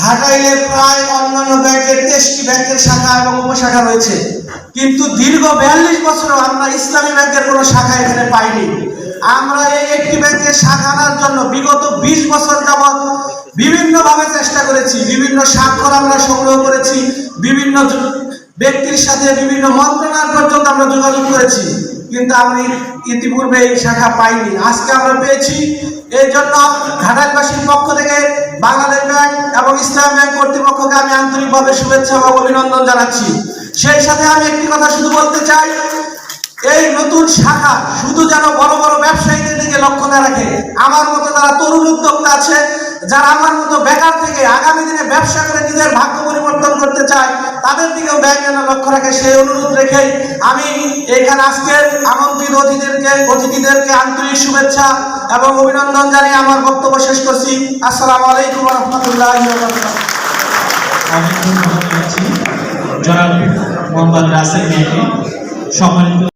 ঘাটাইলে প্রায় অন্যান্য ব্যাংকের তেইশটি ব্যাংকের শাখা এবং উপশাখা রয়েছে। কিন্তু দীর্ঘ বিয়াল্লিশ বছরও আমরা ইসলামী ব্যাংকের কোনো শাখা এখানে পাইনি। আমরা এই একটি ব্যাংকের শাখা আনার জন্য বিগত বিশ বছর যাবৎ বিভিন্নভাবে চেষ্টা করেছি। বিভিন্ন স্বাক্ষর আমরা সংগ্রহ করেছি। বিভিন্ন ব্যক্তির সাথে বিভিন্ন মন্ত্রণালয় পর্যন্ত আমরা যোগাযোগ করেছি। কিন্তু আমি ইতিপূর্বে এই শাখা পাইনি। আজকে আমরা পেয়েছি। এই জন্য ঘাটালবাসীর পক্ষ থেকে বাংলাদেশ ব্যাংক এবং ইসলাম ব্যাংক কর্তৃপক্ষকে আমি আন্তরিকভাবে শুভেচ্ছা এবং অভিনন্দন জানাচ্ছি। সেই সাথে আমি একটি কথা শুধু বলতে চাই, এই নতুন শাখা শুধু যেন বড় বড় ব্যবসায়ীদের দিকে লক্ষ্য না রাখে, আমার মতো যারা তরুণ উদ্যোক্তা আছে, যারা আমার মতো বেকার থেকে আগামী দিনে ব্যবসা করে নিজের ভাগ্য পরিবর্তন করতে চায়, তাদের দিকেও ব্যাংক যেন লক্ষ্য রাখে, সেই অনুরোধ রেখেই আমি এখানে আজকের আমন্ত্রিত অতিথিদেরকে অতিথিদেরকে আন্তরিক শুভেচ্ছা এবং অভিনন্দন জানিয়ে আমার বক্তব্য শেষ করছি। আসসালামু আলাইকুম রহমতুল্লাহ জনাব মোহাম্মদ রাসেল সম্মানিত